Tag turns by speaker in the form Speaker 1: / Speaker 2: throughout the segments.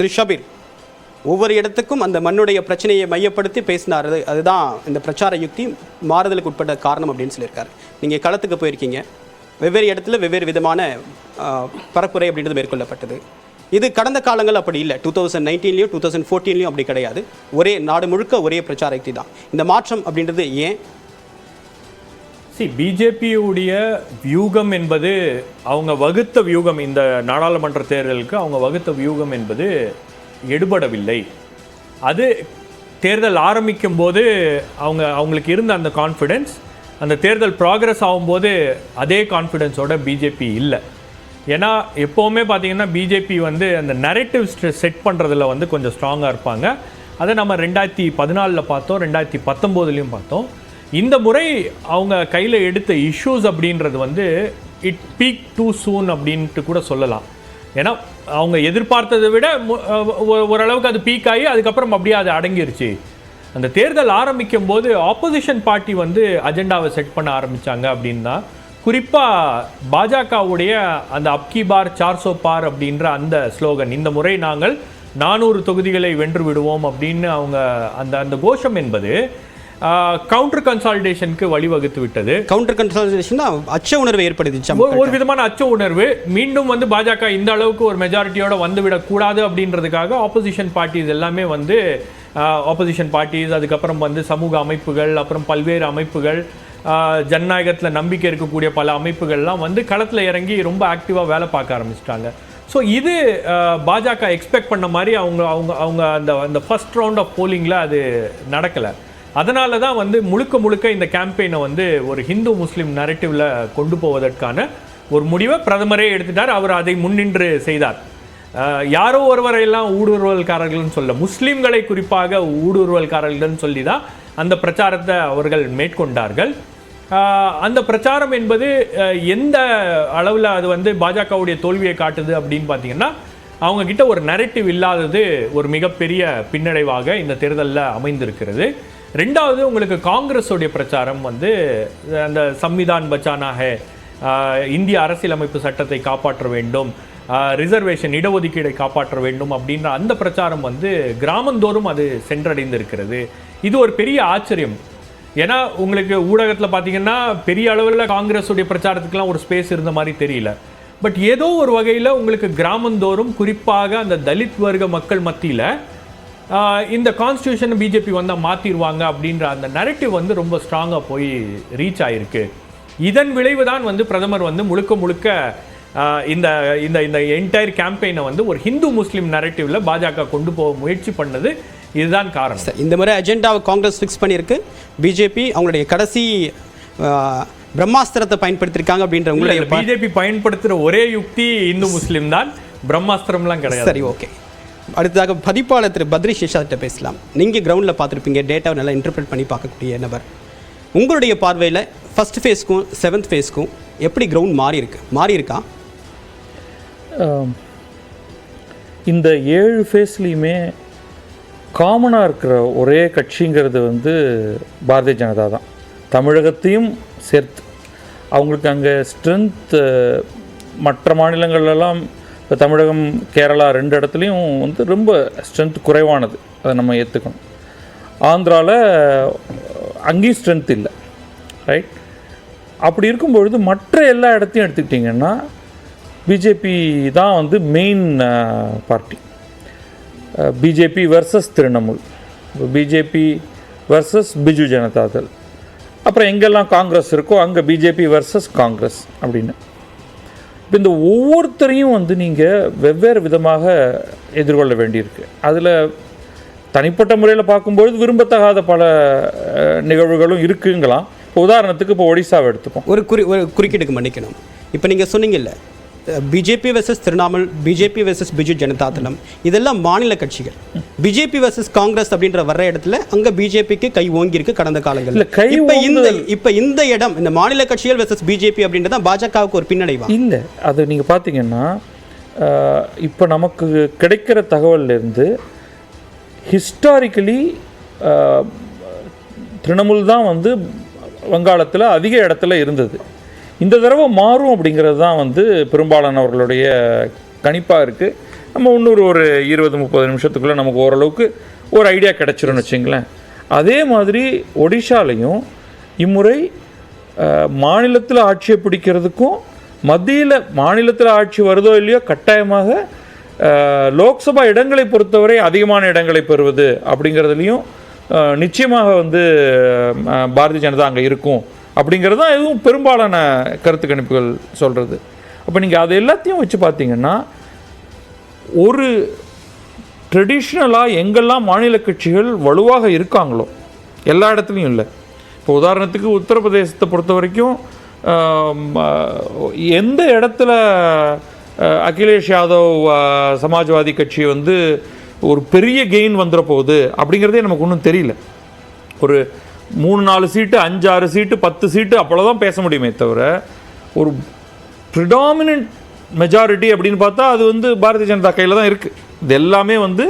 Speaker 1: திரு ஷபீர் ஒவ்வொரு இடத்துக்கும் அந்த மண்ணுடைய பிரச்சனையை மையப்படுத்தி பேசினார். அது- அதுதான் இந்த பிரச்சார யுக்தி மாறுதலுக்கு உட்பட்ட காரணம் அப்படின்னு சொல்லியிருக்காரு. நீங்கள் களத்துக்கு போயிருக்கீங்க. வெவ்வேறு இடத்துல வெவ்வேறு விதமான பரப்புரை அப்படின்றது மேற்கொள்ளப்பட்டது. இது கடந்த காலங்கள் அப்படி இல்லை. டூ தௌசண்ட் நைன்டீன்லேயும் டூ தௌசண்ட் ஃபோர்டீன்லேயும் அப்படி கிடையாது. ஒரே நாடு முழுக்க ஒரே பிரச்சார யுக்தி தான். இந்த மாற்றம் அப்படின்றது ஏன்
Speaker 2: சி பிஜேபியுடைய வியூகம் என்பது அவங்க வகுத்த வியூகம் இந்த நாடாளுமன்ற தேர்தலுக்கு அவங்க வகுத்த வியூகம் என்பது எடுபடவில்லை. அது தேர்தல் ஆரம்பிக்கும் போது அவங்க அவங்களுக்கு இருந்த அந்த கான்ஃபிடென்ஸ் அந்த தேர்தல் ப்ராக்ரஸ் ஆகும்போது அதே கான்ஃபிடென்ஸோட பிஜேபி இல்லை. ஏன்னா எப்போவுமே பார்த்தீங்கன்னா பிஜேபி வந்து அந்த நரேட்டிவ் செட் பண்ணுறதுல வந்து கொஞ்சம் ஸ்ட்ராங்காக இருப்பாங்க. அதை நம்ம ரெண்டாயிரத்தி பதினாலில் பார்த்தோம் ரெண்டாயிரத்தி பத்தொம்போதுலேயும் பார்த்தோம். இந்த முறை அவங்க கையில் எடுத்த இஷ்யூஸ் அப்படின்றது வந்து இட் பீக் டூ சூன் அப்படின்ட்டு கூட சொல்லலாம். ஏன்னா அவங்க எதிர்பார்த்ததை விட ஓரளவுக்கு அது பீக் ஆகி அதுக்கப்புறம் அப்படியே அது அடங்கிருச்சு. அந்த தேர்தல் ஆரம்பிக்கும் போது ஆப்போசிஷன் பார்ட்டி வந்து அஜெண்டாவை செட் பண்ண ஆரம்பிச்சாங்க அப்படின்னா குறிப்பாக பாஜகவுடைய அந்த அப்கி பார் சார்சோ பார் அப்படின்ற அந்த ஸ்லோகன் இந்த முறை நாங்கள் நானூறு தொகுதிகளை வென்று விடுவோம் அப்படின்னு அவங்க அந்த அந்த கோஷம் என்பது கவுண்டர் கன்சாலிடேஷனுக்கு வழிவகுத்து விட்டது.
Speaker 1: கவுண்டர் கன்சல்டேஷன் அச்ச உணர்வை ஏற்படுத்திச்சு
Speaker 2: ஒரு- விதமான அச்ச உணர்வு. மீண்டும் வந்து பாஜக இந்த அளவுக்கு ஒரு மெஜாரிட்டியோட வந்து விடக்கூடாது அப்படின்றதுக்காக ஆப்போசிஷன் பார்ட்டிஸ் எல்லாமே வந்து ஆப்போசிஷன் பார்ட்டிஸ் அதுக்கப்புறம் வந்து சமூக அமைப்புகள் அப்புறம் பல்வேறு அமைப்புகள் ஜனநாயகத்தில் நம்பிக்கை இருக்கக்கூடிய பல அமைப்புகள்லாம் வந்து களத்தில் இறங்கி ரொம்ப ஆக்டிவாக வேலை பார்க்க ஆரம்பிச்சிட்டாங்க. ஸோ இது பாஜக எக்ஸ்பெக்ட் பண்ண மாதிரி அவங்க அவங்க அவங்க அந்த அந்த ஃபர்ஸ்ட் ரவுண்ட் ஆஃப் போலிங்கில் அது நடக்கலை. அதனால தான் வந்து முழுக்க முழுக்க இந்த கேம்பெயினை வந்து ஒரு ஹிந்து முஸ்லீம் நரேட்டிவ்ல கொண்டு போவதற்கான ஒரு முடிவை பிரதமரே எடுத்துட்டார். அவர் அதை முன்னின்று செய்தார். யாரோ ஒருவரையெல்லாம் ஊடுருவல்காரர்கள்னு சொல்ல முஸ்லீம்களை குறிப்பாக ஊடுருவல்காரர்கள்னு சொல்லி தான் அந்த பிரச்சாரத்தை அவர்கள் மேற்கொண்டார்கள். அந்த பிரச்சாரம் என்பது எந்த அளவில் அது வந்து பாஜகவுடைய தோல்வியை காட்டுது அப்படின்னு பார்த்தீங்கன்னா அவங்க கிட்ட ஒரு நரேட்டிவ் இல்லாதது ஒரு மிகப்பெரிய பின்னடைவாக இந்த தேர்தலில் அமைந்திருக்கிறது. ரெண்டாவது உங்களுக்கு காங்கிரஸுடைய பிரச்சாரம் வந்து அந்த சம்விதான் பச்சானா ஹே இந்திய அரசியலமைப்பு சட்டத்தை காப்பாற்ற வேண்டும் ரிசர்வேஷன் இடஒதுக்கீடை காப்பாற்ற வேண்டும் அப்படின்ற அந்த பிரச்சாரம் வந்து கிராமந்தோறும் அது சென்றடைந்திருக்கிறது. இது ஒரு பெரிய ஆச்சரியம். ஏன்னா உங்களுக்கு ஊடகத்தில் பார்த்தீங்கன்னா பெரிய அளவில் காங்கிரஸுடைய பிரச்சாரத்துக்கெலாம் ஒரு ஸ்பேஸ் இருந்த மாதிரி தெரியல. பட் ஏதோ ஒரு வகையில் உங்களுக்கு கிராமந்தோறும் குறிப்பாக அந்த தலித் வர்க்க மக்கள் மத்தியில் இந்த கான்ஸ்டியூஷன் பிஜேபி வந்தால் மாற்றிடுவாங்க அப்படின்ற அந்த நரேட்டிவ் வந்து ரொம்ப ஸ்ட்ராங்காக போய் ரீச் ஆயிருக்கு. இதன் விளைவு தான் வந்து பிரதமர் வந்து முழுக்க முழுக்க இந்த இந்த இந்த என்டையர் கேம்பெயினை வந்து ஒரு ஹிந்து முஸ்லீம் நரேட்டிவ்ல பாஜக கொண்டு போக முயற்சி பண்ணது. இதுதான் காரணம்.
Speaker 1: சரி, இந்த முறை அஜெண்டாவை காங்கிரஸ் ஃபிக்ஸ் பண்ணியிருக்கு. பிஜேபி அவங்களுடைய கடைசி பிரம்மாஸ்திரத்தை பயன்படுத்தியிருக்காங்க அப்படின்ற உங்களுடைய
Speaker 2: பிஜேபி பயன்படுத்துற ஒரே யுக்தி இந்து முஸ்லீம் தான். பிரம்மாஸ்திரம்லாம் கிடையாது.
Speaker 1: சரி ஓகே. அடுத்ததாக பதிப்பாளர் திரு பத்ரி ஷேஷாத்திட்ட பேசலாம். நீங்கள் கிரவுண்டில் பார்த்துருப்பீங்க டேட்டாவை நல்லா இன்டர்பிரட் பண்ணி பார்க்கக்கூடிய நபர். உங்களுடைய பார்வையில் ஃபஸ்ட் ஃபேஸ்க்கும் செவன்த் ஃபேஸ்க்கும் எப்படி கிரவுண்ட் மாறி இருக்கு? மாறி இருக்கா?
Speaker 3: இந்த ஏழு ஃபேஸ்லேயுமே காமனாக இருக்கிற ஒரே கட்சிங்கிறது வந்து பாரதிய ஜனதா தான். தமிழகத்தையும் சேர்த்து. அவங்களுக்கு அங்கே ஸ்ட்ரென்த்து மற்ற மாநிலங்கள்லாம் இப்போ தமிழகம் கேரளா ரெண்டு இடத்துலையும் வந்து ரொம்ப ஸ்ட்ரென்த் குறைவானது. அதை நம்ம ஏற்றுக்கணும் ஆந்திராவில் அங்கேயும் ஸ்ட்ரென்த் இல்லை. ரைட் அப்படி இருக்கும்பொழுது மற்ற எல்லா இடத்தையும் எடுத்துக்கிட்டிங்கன்னா பிஜேபி தான் வந்து main party BJP versus Trinamool. BJP versus Biju Janata Dal அப்புறம் எங்கெல்லாம் காங்கிரஸ் இருக்கோ அங்கே பிஜேபி வர்சஸ் காங்கிரஸ் அப்படின்னு. இப்போ இந்த ஒவ்வொருத்தரையும் வந்து நீங்கள் வெவ்வேறு விதமாக எதிர்கொள்ள வேண்டியிருக்கு. அதில் தனிப்பட்ட முறையில் பார்க்கும்பொழுது விரும்பத்தகாத பல நிகழ்வுகளும் இருக்குங்களாம். இப்போ உதாரணத்துக்கு இப்போ ஒடிசாவை எடுத்துப்போம்.
Speaker 1: ஒரு குறி ஒரு குறுக்கீடுக்கு மன்னிக்கணும். இப்போ நீங்கள் சொன்னீங்கல்ல BJP versus Trinamool BJP versus Biju ஜனதாதளம். இதெல்லாம் மாநில கட்சிகள். பிஜேபி வெர்சஸ் காங்கிரஸ் அப்படின்ற வர்ற இடத்துல அங்க பிஜேபிக்கு கை ஓங்கியிருக்கு கடந்த காலங்கள்ல. இப்ப இந்த. இப்ப இந்த இடம் இந்த மாநில கட்சிகள் வெர்சஸ் பிஜேபி அப்படின்றத பாஜகவுக்கு ஒரு பின்னடைவா?
Speaker 3: இல்லை அது நீங்கள் பார்த்தீங்கன்னா இப்போ நமக்கு கிடைக்கிற தகவல்ல இருந்து ஹிஸ்டாரிக்கலி திரிணமுல் தான் வந்து வங்காளத்தில் அதிக இடத்துல இருந்தது. இந்த தடவை மாறும் அப்படிங்கிறது தான் வந்து பெரும்பாலானவர்களுடைய கணிப்பாக இருக்குது நம்ம இன்னொரு ஒரு இருபது முப்பது நிமிஷத்துக்குள்ளே நமக்கு ஓரளவுக்கு ஒரு ஐடியா கிடச்சிரும்னு வச்சுங்களேன். அதே மாதிரி ஒடிஷாலையும் இம்முறை மாநிலத்தில் ஆட்சியை பிடிக்கிறதுக்கும் மத்தியில் மாநிலத்தில் ஆட்சி வருதோ இல்லையோ கட்டாயமாக லோக்சபா இடங்களை பொறுத்தவரை அதிகமான இடங்களை பெறுவது அப்படிங்கிறதுலையும் நிச்சயமாக வந்து பாரதிய ஜனதா அங்கே இருக்கும். அப்படிங்கிறது தான் எதுவும் பெரும்பாலான கருத்து கணிப்புகள் சொல்கிறது அப்போ நீங்கள் அது எல்லாத்தையும் வச்சு பார்த்தீங்கன்னா ஒரு ட்ரெடிஷ்னலாக எங்கெல்லாம் மாநில கட்சிகள் வலுவாக இருக்காங்களோ எல்லா இடத்துலையும் இல்லை. இப்போ உதாரணத்துக்கு உத்தரப்பிரதேசத்தை பொறுத்த வரைக்கும் எந்த இடத்துல அகிலேஷ் யாதவ் சமாஜ்வாதி கட்சி வந்து ஒரு பெரிய கெயின் வந்துட போகுது அப்படிங்கிறதே நமக்கு ஒன்றும் தெரியல. ஒரு மூணு நாலு சீட்டு அஞ்சு ஆறு சீட்டு பத்து சீட்டு அப்பளதான் பேச முடியுமே தவிர ஒரு ப்ரிடாமினன்ட் மெஜாரிட்டி அப்படின்னு பார்த்தா அது வந்து பாரதிய ஜனதா கையில் தான் இருக்குது இது எல்லாமே வந்து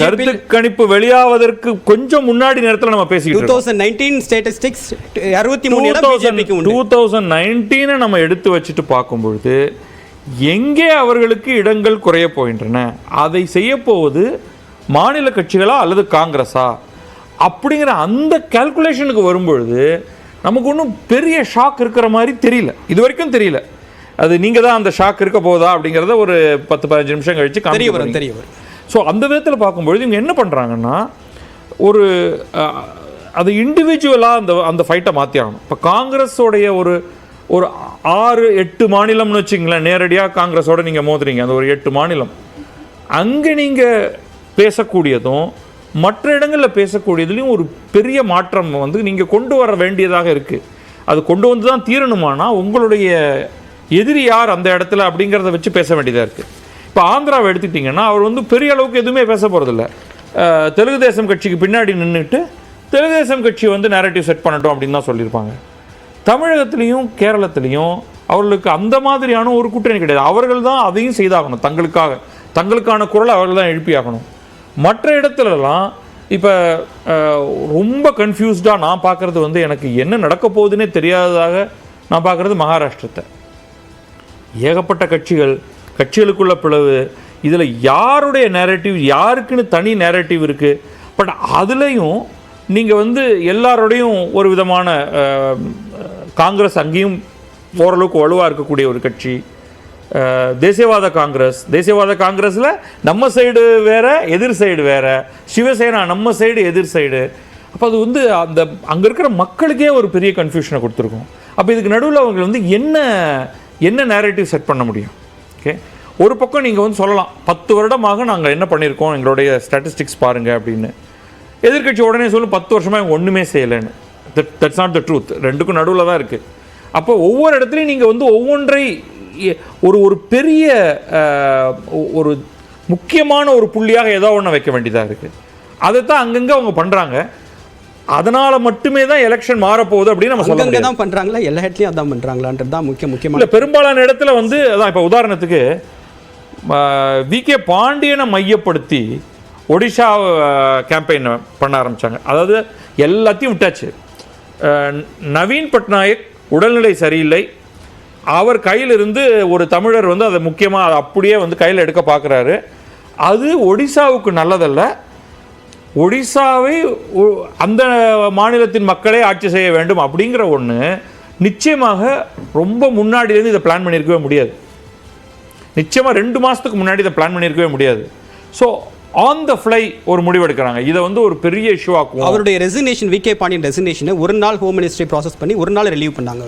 Speaker 3: கருத்து கணிப்பு வெளியாவதற்கு கொஞ்சம் முன்னாடி நேரத்தில் நம்ம பேசிக்கிட்டு
Speaker 1: டூ தௌசண்ட் நைன்டீன் ஸ்டேட்டிஸ்டிக்ஸ் அறுபத்தி மூணு
Speaker 3: டூ தௌசண்ட் நைன்டீனை நம்ம எடுத்து வச்சுட்டு பார்க்கும்பொழுது எங்கே அவர்களுக்கு இடங்கள் குறைய போகின்றன? அதை செய்ய போவது மாநில கட்சிகளா அல்லது காங்கிரஸா? அப்படிங்கிற அந்த கால்குலேஷனுக்கு வரும்பொழுது நமக்கு ஒன்றும் பெரிய ஷாக் இருக்கிற மாதிரி தெரியல. இது வரைக்கும் தெரியல. அது நீங்கள் தான் அந்த ஷாக் இருக்க போதா அப்படிங்கிறத ஒரு பத்து பதினஞ்சு நிமிஷம் கழிச்சு
Speaker 1: தெரிய வரும். தெரிய வரும்.
Speaker 3: ஸோ அந்த விதத்தில் பார்க்கும்பொழுது இவங்க என்ன பண்ணுறாங்கன்னா ஒரு அது இண்டிவிஜுவலாக அந்த அந்த ஃபைட்டை மாற்றி ஆகணும். இப்போ காங்கிரஸோடைய ஒரு ஒரு ஆறு எட்டு மாநிலம்னு வச்சுங்களேன் நேரடியாக காங்கிரஸோட நீங்கள் மோதுறீங்க. அந்த ஒரு எட்டு மாநிலம். அங்கே நீங்கள் பேசக்கூடியதும் மற்ற இடங்களில் பேசக்கூடியதுலேயும் ஒரு பெரிய மாற்றம் வந்து நீங்கள் கொண்டு வர வேண்டியதாக இருக்குது அது கொண்டு வந்து தான் தீரணுமானா உங்களுடைய எதிரி யார் அந்த இடத்துல அப்படிங்கிறத வச்சு பேச வேண்டியதாக இருக்குது இப்போ ஆந்திராவை எடுத்துக்கிட்டிங்கன்னா அவர் வந்து பெரிய அளவுக்கு எதுவுமே பேச போகிறதில்ல தெலுங்கு தேசம் கட்சிக்கு பின்னாடி நின்றுட்டு தெலுங்கு தேசம் கட்சி வந்து நேரட்டிவ் செட் பண்ணட்டும் அப்படின்னு தான் சொல்லியிருப்பாங்க. தமிழகத்துலேயும் கேரளத்துலேயும் அவர்களுக்கு அந்த மாதிரியான ஒரு கூட்டணி கிடையாது. அவர்கள் தான் அதையும் செய்தாகணும். தங்களுக்காக தங்களுக்கான குரலை அவர்கள் தான் எழுப்பியாகணும். மற்ற இடத்துலலாம் இப்போ ரொம்ப கன்ஃபியூஸ்டாக நான் பார்க்குறது வந்து எனக்கு என்ன நடக்க போகுதுன்னே தெரியாததாக நான் பார்க்குறது மகாராஷ்டிரத்தை. ஏகப்பட்ட கட்சிகள் கட்சிகளுக்குள்ள பிளவு இதில் யாருடைய நேரட்டிவ் யாருக்குன்னு தனி நேரட்டிவ் இருக்குது பட் அதுலேயும் நீங்கள் வந்து எல்லாரோடையும் ஒரு விதமான காங்கிரஸ் அங்கேயும் ஓரளவுக்கு வலுவாக இருக்கக்கூடிய ஒரு கட்சி. தேசியவாத காங்கிரஸ். தேசியவாத காங்கிரஸில் நம்ம சைடு வேற எதிர் சைடு வேற. சிவசேனா நம்ம சைடு எதிர் சைடு அப்போ அது வந்து அந்த அங்கே இருக்கிற மக்களுக்கே ஒரு பெரிய கன்ஃபியூஷனை கொடுத்துருக்கும். அப்போ இதுக்கு நடுவில் அவங்க வந்து என்ன என்ன நேரேட்டிவ் செட் பண்ண முடியும்? ஓகே ஒரு பக்கம் நீங்கள் வந்து சொல்லலாம் பத்து வருடமாக நாங்கள் என்ன பண்ணியிருக்கோம் எங்களுடைய ஸ்டாட்டிஸ்டிக்ஸ் பாருங்கள் அப்படின்னு. எதிர்க்கட்சி உடனே சொல்லும் பத்து வருஷமாக இவங்க ஒன்றுமே செய்யலைன்னு. That that's not the truth ரெண்டுக்கும் நடுவில் தான் இருக்குது அப்போ ஒவ்வொரு இடத்துலையும் நீங்கள் வந்து ஒவ்வொன்றை ஒரு ஒரு பெரிய ஒரு முக்கியமான ஒரு புள்ளியாக ஏதோ ஒன்று வைக்க வேண்டியதாக இருக்குது அதை தான் அங்கங்கே அவங்க பண்ணுறாங்க அதனால் மட்டுமே தான் எலெக்ஷன் மாறப்போகுது அப்படின்னு நம்ம சொல்ல
Speaker 1: அங்கங்க
Speaker 3: முடியாது.
Speaker 1: தான் பண்றாங்களா? எல்லா இடத்துலயும் அதான் பண்றாங்களான்றது தான் முக்கிய முக்கியமான
Speaker 3: பெரும்பாலான இடத்துல வந்து அதான் இப்போ உதாரணத்துக்கு வி. கே. பாண்டியனை மையப்படுத்தி ஒடிஷா கேம்பெயின் பண்ண ஆரம்பிச்சாங்க. அதாவது எல்லாத்தையும் விட்டாச்சு. நவீன் பட்நாயக் உடல்நிலை சரியில்லை. அவர் கையிலிருந்து ஒரு தமிழர் வந்து அதை முக்கியமாக அப்படியே வந்து கையில் எடுக்க பார்க்குறாரு. அது ஒடிசாவுக்கு நல்லதல்ல. ஒடிசாவை அந்த மாநிலத்தின் மக்களே ஆட்சி செய்ய வேண்டும் அப்படிங்கிற ஒன்று நிச்சயமாக ரொம்ப முன்னாடியிலேருந்து இதை பிளான் பண்ணியிருக்கவே முடியாது. நிச்சயமாக ரெண்டு மாதத்துக்கு முன்னாடி இதை பிளான் பண்ணியிருக்கவே முடியாது. ஸோ ஆன் த ஃப்ளை ஒரு முடிவெடுக்கிறாங்க இதை வந்து ஒரு பெரிய இஷ்யூ ஆக்குவோம்.
Speaker 1: அவருடைய ரெசினேஷன் வி கே பாண்டியன் ரெசினேஷனை ஒரு நாள் ஹோம் மினிஸ்ட்ரி ப்ராசஸ் பண்ணி ஒரு நாள் ரிலீவ் பண்ணாங்க.